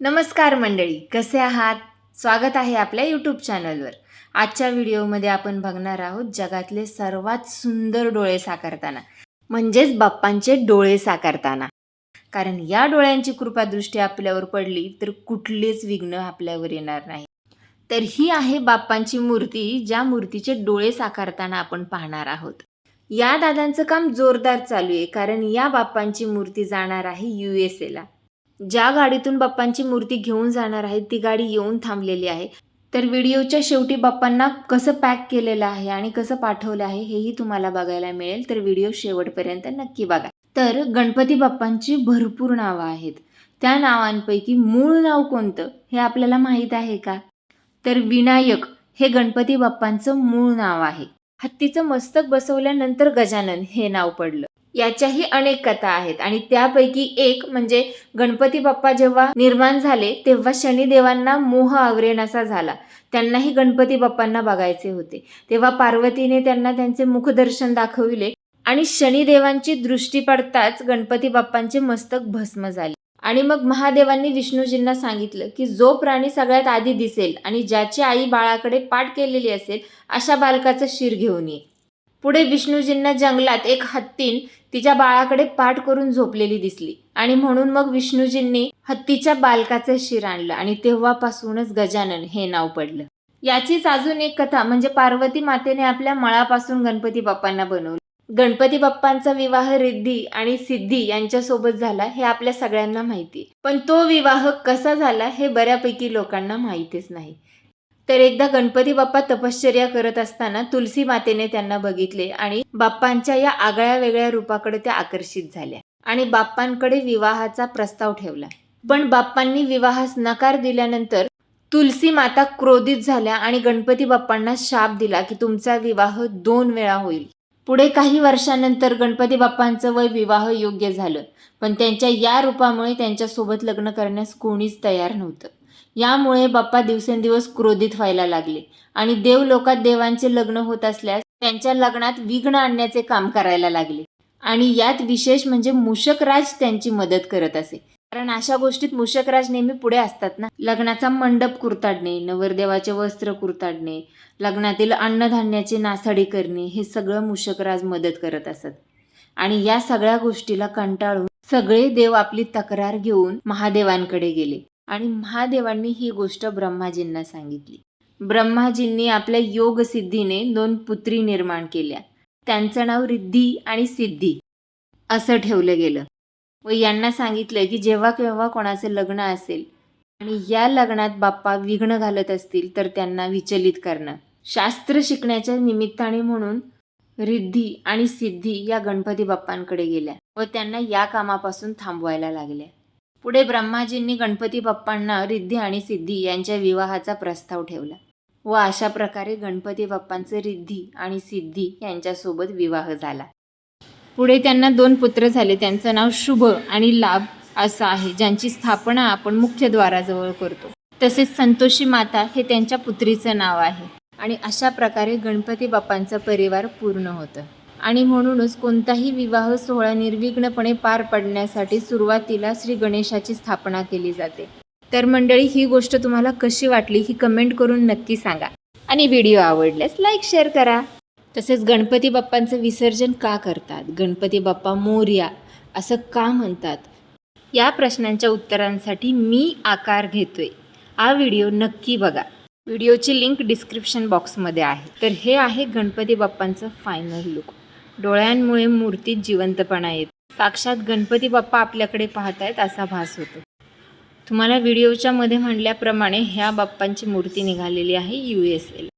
नमस्कार मंडळी कसे आहात? स्वागत आहे आपल्या यूट्यूब चॅनलवर आजच्या व्हिडिओमध्ये आपण बघणार आहोत जगातले सर्वात सुंदर डोळे साकारताना म्हणजेच बाप्पांचे डोळे साकारताना. कारण या डोळ्यांची कृपादृष्टी आपल्यावर पडली तर कुठलेच विघ्न आपल्यावर येणार नाही. तर ही आहे बाप्पांची मूर्ती ज्या मूर्तीचे डोळे साकारताना आपण पाहणार आहोत. या दादांचं काम जोरदार चालू आहे कारण या बाप्पांची मूर्ती जाणार आहे यू एस एला ज्या गाडीतून बाप्पांची मूर्ती घेऊन जाणार आहे ती गाडी येऊन थांबलेली आहे. तर व्हिडिओच्या शेवटी बाप्पांना कसं पॅक केलेलं आहे आणि कसं पाठवलं आहे हेही तुम्हाला बघायला मिळेल. तर व्हिडिओ शेवटपर्यंत नक्की बघा. तर गणपती बाप्पांची भरपूर नावं आहेत. त्या नावांपैकी मूळ नाव कोणतं हे आपल्याला माहीत आहे का? तर विनायक हे गणपती बाप्पांचं मूळ नाव आहे. हत्तीचं मस्तक बसवल्यानंतर गजानन हे नाव पडलं. याच्याही अनेक कथा आहेत. आणि त्यापैकी एक म्हणजे गणपती बाप्पा जेव्हा निर्माण झाले तेव्हा शनिदेवांना मोह आवरेनासा झाला. त्यांनाही गणपती बाप्पांना बघायचे होते. तेव्हा पार्वतीने त्यांना त्यांचे मुखदर्शन दाखविले आणि शनिदेवांची दृष्टी पडताच गणपती बाप्पांचे मस्तक भस्म झाले. आणि मग महादेवांनी विष्णूजींना सांगितलं की जो प्राणी सगळ्यात आधी दिसेल आणि ज्याची आई बाळाकडे पाठ केलेली असेल अशा बालकाचं शिर घेऊन ये. पुढे विष्णूजींना जंगलात एक हत्तीन तिच्या बाळाकडे पाठ करून झोपलेली दिसली. आणि म्हणून मग विष्णूजींनी हत्तीच्या बालकाचं शिर आणलं आणि तेव्हापासूनच गजानन हे नाव पडलं. याचीच अजून एक कथा म्हणजे पार्वती मातेने आपल्या मळापासून गणपती बाप्पांना बनवलं. गणपती बाप्पांचा विवाह रिद्धी आणि सिद्धी यांच्यासोबत झाला हे आपल्या सगळ्यांना माहिती आहे. पण तो विवाह कसा झाला हे बऱ्यापैकी लोकांना माहितीच नाही. तर एकदा गणपती बाप्पा तपश्चर्या करत असताना तुलसी मातेने त्यांना बघितले आणि बाप्पांच्या या आगळ्या वेगळ्या रूपाकडे त्या आकर्षित झाल्या आणि बाप्पांकडे विवाहाचा प्रस्ताव ठेवला. पण बाप्पांनी विवाहास नकार दिल्यानंतर तुलसी माता क्रोधित झाल्या आणि गणपती बाप्पांना शाप दिला की तुमचा विवाह दोन वेळा होईल. पुढे काही वर्षानंतर गणपती बाप्पांचं वय विवाह योग्य झालं पण त्यांच्या या रूपामुळे त्यांच्यासोबत लग्न करण्यास कोणीच तयार नव्हतं. यामुळे बाप्पा दिवसेंदिवस क्रोधित व्हायला लागले आणि देवलोकात देवांचे लग्न होत असल्यास त्यांच्या लग्नात विघ्न आणण्याचे काम करायला लागले. आणि यात विशेष म्हणजे मूषकराज त्यांची मदत करत असे. कारण अशा गोष्टीत मूषकराज नेहमी पुढे असतात ना? लग्नाचा मंडप कुरताडणे नवरदेवाचे वस्त्र कुरताडणे लग्नातील अन्नधान्याची नासाडी करणे हे सगळं मूषकराज मदत करत असत. आणि या सगळ्या गोष्टीला कंटाळून सगळे देव आपली तक्रार घेऊन महादेवांकडे गेले. आणि महादेवांनी ही गोष्ट ब्रह्माजींना सांगितली. ब्रह्माजींनी आपल्या योग सिद्धीने दोन पुत्री निर्माण केल्या. त्यांचं नाव रिद्धी आणि सिद्धी असं ठेवलं गेलं. व यांना सांगितलं की जेव्हा केव्हा कोणाचं लग्न असेल आणि या लग्नात बाप्पा विघ्न घालत असतील तर त्यांना विचलित करणं. शास्त्र शिकण्याच्या निमित्ताने म्हणून रिद्धी आणि सिद्धी या गणपती बाप्पांकडे गेल्या व त्यांना या कामापासून थांबवायला लागल्या. पुढे ब्रह्माजींनी गणपती बाप्पांना रिद्धी आणि सिद्धी यांच्या विवाहाचा प्रस्ताव ठेवला व अशा प्रकारे गणपती बाप्पांचे रिद्धी आणि सिद्धी यांच्यासोबत विवाह झाला. पुढे त्यांना दोन पुत्र झाले. त्यांचं नाव शुभ आणि लाभ असं आहे ज्यांची स्थापना आपण मुख्य द्वाराजवळ करतो. तसेच संतोषी माता हे त्यांच्या पुत्रीचं नाव आहे. आणि अशा प्रकारे गणपती बाप्पांचा परिवार पूर्ण होतं. आणि म्हणूनच कोणताही विवाह सोहळा निर्विघ्नपणे पार पडण्यासाठी सुरुवातीला श्री गणेशाची स्थापना केली जाते. तर मंडळी ही गोष्ट तुम्हाला कशी वाटली ही कमेंट करून नक्की सांगा. आणि व्हिडिओ आवडल्यास लाईक शेअर करा. तसेच गणपती बाप्पांचं विसर्जन का करतात? गणपती बाप्पा मोर्या असं का म्हणतात? या प्रश्नांच्या उत्तरांसाठी मी आकार घेतोय. हा व्हिडिओ नक्की बघा. व्हिडिओची लिंक डिस्क्रिप्शन बॉक्समध्ये आहे. तर हे आहे गणपती बाप्पांचं फायनल लुक डोळ्यांमुळे मूर्तीत जिवंतपणा येतो. साक्षात गणपती बाप्पा आपल्याकडे पाहतायत असा भास होतो. तुम्हाला व्हिडिओच्या मध्ये म्हणल्याप्रमाणे ह्या बाप्पांची मूर्ती निघालेली आहे यू एस एला.